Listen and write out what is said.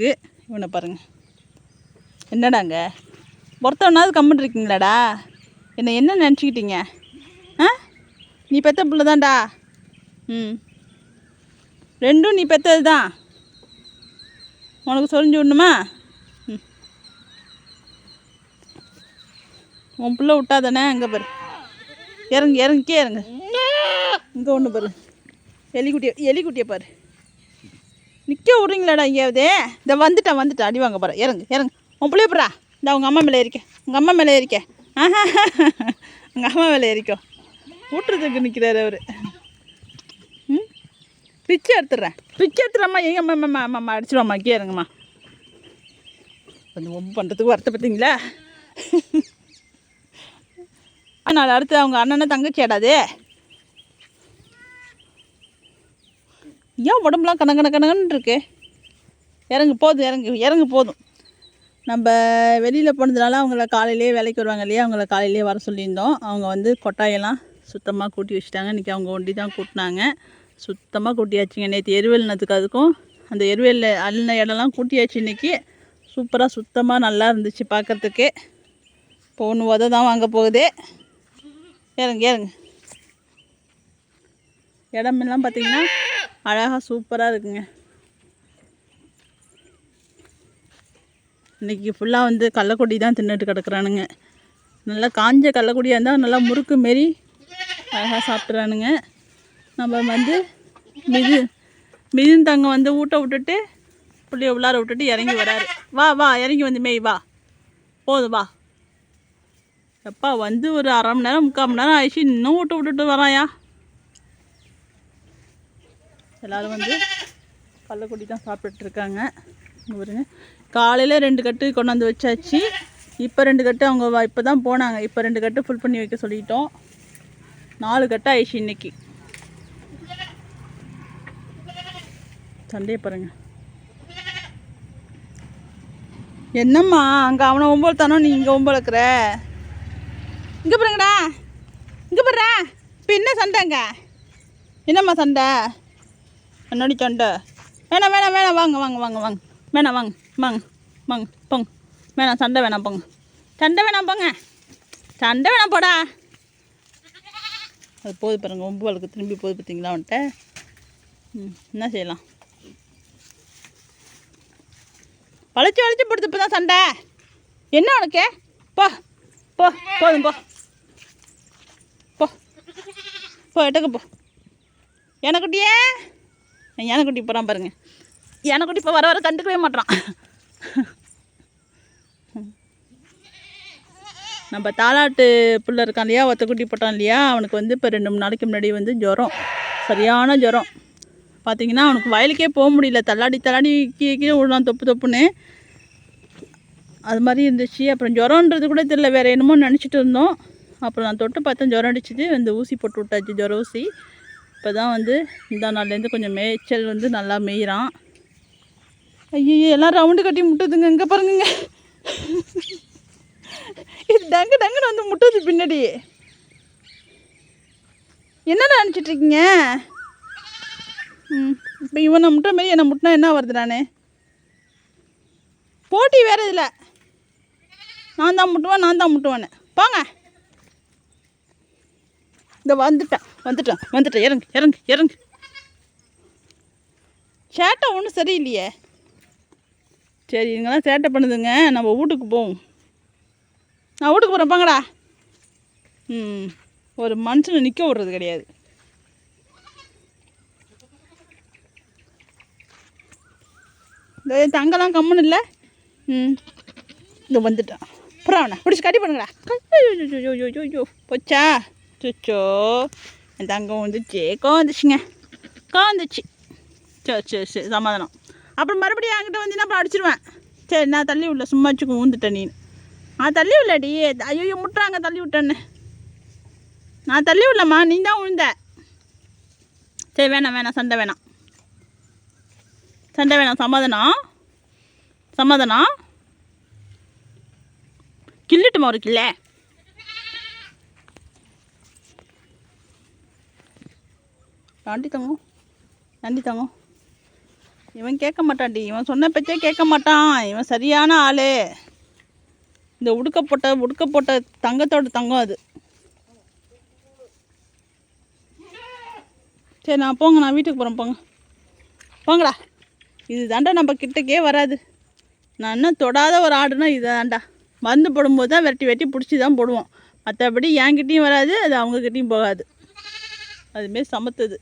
இருக்குது இவனை பாருங்கள் என்னடாங்க? ஒருத்தவனாவது கம்முன்னு இருக்கீங்களாடா? என்னை என்ன நினச்சிக்கிட்டீங்க? ஆ? நீ பெத்த பிள்ளை தான்டா. ம். ரெண்டும் நீ பெற்றது தான். உனக்கு சொல்லிஞ்சு விடணுமா? ம். உன் பிள்ளை விட்டாதானே அங்கே பாரு. இறங்கு இறங்கிக்கே இறங்கு. இங்கே ஒன்று பாரு. எலிக்குட்டியை எலிக்குட்டியை பாரு. நிற்க விட்றீங்களாடா எங்கேயாவது இந்த வந்துட்டேன் வந்துட்டேன். அடி வாங்க போகிறேன் இறங்கு இறங்கு. உன் பிள்ளைய போகிறா இந்த உங்கள் அம்மா மேலே ஏறிக்க. உங்கள் அம்மா மேலே ஏறிக்க. ஆஹா. உங்கள் அம்மா மேலே ஏறிக்கோ. ஊட்டுறதுக்கு நிற்கிறாரு அவர். ம்? பிச்சை எடுத்துடுறேன். பிச்சை எடுத்துறம்மா எங்கள் அம்மா அம்மா அம்மா அம்மா அடிச்சிடுவாம்மா கே இறங்கம்மா. கொஞ்சம் ஒம்பு பண்ணுறதுக்கு வருத்த பார்த்தீங்களா அதனால் அடுத்து அவங்க அண்ணனை தங்கச்சி ஆடாது ஏன் உடம்புலாம் கண கண கணன்னு இருக்கு? இறங்கு போதும் இறங்கு இறங்கு போதும். நம்ம வெளியில் போனதுனால அவங்கள காலையிலேயே வேலைக்கு வருவாங்க இல்லையா? அவங்கள காலையிலேயே வர சொல்லியிருந்தோம். அவங்க வந்து கொட்டாயெல்லாம் சுத்தமாக கூட்டி வச்சுட்டாங்க. இன்றைக்கி அவங்க ஒண்டி தான் கூட்டினாங்க. சுத்தமாக கூட்டியாச்சுங்க. நேற்று எருவெல்னதுக்கு அதுக்கும் அந்த எருவெல்ல அள்ளின இடம்லாம் கூட்டியாச்சு இன்றைக்கி சூப்பராக சுத்தமாக நல்லா இருந்துச்சு பார்க்குறதுக்கு இப்போ ஒன்று உத தான் வாங்க போகுது. இறங்கு இறங்க. இடமெல்லாம் பார்த்தீங்கன்னா அழகாக சூப்பராக இருக்குங்க. இன்றைக்கி ஃபுல்லாக வந்து கள்ளக்கொடி தான் தின்னுட்டு கிடக்குறானுங்க. நல்லா காஞ்ச கள்ளக்கொடியாக இருந்தால் நல்லா முறுக்கு மாரி அழகாக சாப்பிட்றானுங்க நம்ம வந்து மிது மிதுந்தங்க வந்து ஊட்ட விட்டுட்டு பிள்ளைய உள்ளார விட்டுட்டு இறங்கி வராரு. வா வா இறங்கி வந்து மேய் வா. போதும் வா. எப்பா வந்து ஒரு அரை மணி நேரம் முக்கால் மணி நேரம் ஆயிடுச்சு. இன்னும் ஊட்ட விட்டுட்டு வராயா? எல்லோரும் வந்து கள்ளக்குடி தான் சாப்பிட்டுட்ருக்காங்க. பாருங்க. காலையில் ரெண்டு கட்டு கொண்டாந்து வச்சாச்சு. இப்போ ரெண்டு கட்டு அவங்க இப்போ தான் போனாங்க. இப்போ ரெண்டு கட்டு ஃபுல் பண்ணி வைக்க சொல்லிட்டோம். நாலு கட்டு ஆயிடுச்சு இன்னைக்கு. சண்டையை பாருங்க. என்னம்மா அங்கே அவனை ஒம்பது தானோ நீ இங்கே ஒம்பளக்குற இங்கே பாருங்கடா. இங்கே பாருடா. இப்போ என்ன சண்டைங்க என்னம்மா சண்டை? என்னடி சண்டை? வேணாம் வேணாம் வேணாம் வாங்க வாங்க வாங்க வாங்க. வேணாம் வாங்க வாங்க வாங்க போங்க. வேணாம் சண்டை வேணாம் போங்க. சண்டை வேணாம் போங்க. சண்டை வேணாம் போடா. அது போது பாருங்க ஒம்பு வழக்கு திரும்பி போகுது பார்த்தீங்களா அவன்கிட்ட? ம் என்ன செய்யலாம்? வளைச்சி வளைச்சி போடுது இப்போ தான் சண்டை. என்ன உனக்கு? போ போ போதும் போ. போ. போ எட்டுக்கு போ. எனக்குட்டியே யானைக்குட்டி போகிறான் பாருங்க. யானைக்குட்டி இப்போ வர வர கண்டுக்கவே மாட்டான் நம்ம தாலாட்டு பிள்ளை இருக்கான் இல்லையா ஒத்த குட்டி போட்டான் இல்லையா அவனுக்கு வந்து இப்போ ரெண்டு மூணு நாளைக்கு முன்னாடி வந்து ஜுரம் சரியான ஜுரம். பார்த்தீங்கன்னா அவனுக்கு வயலுக்கே போக முடியல தள்ளாடி தள்ளாடி கீழே கீழே விடலாம் தொப்பு தொப்புன்னு. அது மாதிரி இருந்துச்சு. அப்புறம் ஜுரம்ன்றது கூட தெரியல வேறு என்னமோ நினச்சிட்டு இருந்தோம். அப்புறம் நான் தொட்டு பார்த்தேன் ஜுரம் அடிச்சிது வந்து ஊசி போட்டு விட்டாச்சு ஜுர ஊசி. இப்போ தான் வந்து இந்த நாள்லேருந்து கொஞ்சம் மேய்ச்சல் வந்து நல்லா மேய்கிறான் ஐயோ எல்லாம் ரவுண்டு கட்டி முட்டுதுங்க. இங்கே பாருங்க இது டங்கு டங்குன்னு வந்து முட்டுது பின்னாடி. என்னடா நினச்சிட்டு இருக்கீங்க ம் இப்போ இவனை முட்டுற மாரி என்னை முட்டினா என்ன வருது நான்? போட்டி வேறு இதில். நான் தான் முட்டுவேன் நான் தான் முட்டுவேன்னு. போங்க இந்த வந்துட்டேன். வந்துட்டேன் வந்துட்டேன். இறங்கு இறங்கு இறங்கு. சேட்டை ஒன்றும் சரியில்லையே. சரி இங்கெல்லாம் சேட்டை பண்ணுதுங்க. நம்ம வீட்டுக்கு போவோம். நான் வீட்டுக்கு போகிறேன் பாங்கடா. ம் ஒரு மனுஷனை நிற்க விடுறது கிடையாது. தங்கெல்லாம் கம்முன்னு இல்லை? ம் இந்த வந்துட்டான். அப்புறம் அவனை பிடிச்சி கட்டி பண்ணுங்கடா. ஐயோ போச்சா? சுச்சோ என் தங்கம் வந்துச்சு. கோந்துச்சுங்க. கோந்துச்சு. சரி சரி சரி சமாதானம். அப்புறம் மறுபடியும் என்கிட்ட வந்தீங்கன்னா அப்புறம் அடிச்சிருவேன். சரி நான் தள்ளி விடல சும்மா வச்சுக்கோ ஊந்துட்டேன் நீ நான் தள்ளி விடலடி ஐயோ முட்டுறாங்க தள்ளி விட்டேன்னு. நான் தள்ளி விடலம்மா நீ தான் உழுந்த சரி வேணாம் வேணாம் சண்டை வேணாம். சண்டை வேணாம் சமாதானம். சமாதானம். கிள்ளிட்டுமா ஒரு கில்ல தாண்டி தங்கம் தாண்டி தங்கம் இவன் கேட்க மாட்டான்டி. இவன் சொன்ன பேச்சே கேட்க மாட்டான். இவன் சரியான ஆளு. இந்த உடுக்க போட்ட உடுக்க போட்ட தங்கத்தோட தங்கம் அது. சரி நான் போங்க. நான் வீட்டுக்கு போகிறேன் போங்க. போங்கடா. இது தாண்டா நம்ம கிட்டக்கே வராது. நான் இன்னும் தொடாத ஒரு ஆடுனா இது தாண்டா. வந்து போடும்போது தான் வெட்டி வெட்டி பிடிச்சி தான் போடுவோம். மற்றபடி என்கிட்டையும் வராது அது அவங்கக்கிட்டேயும் போகாது. அதுமாரி சமத்துது.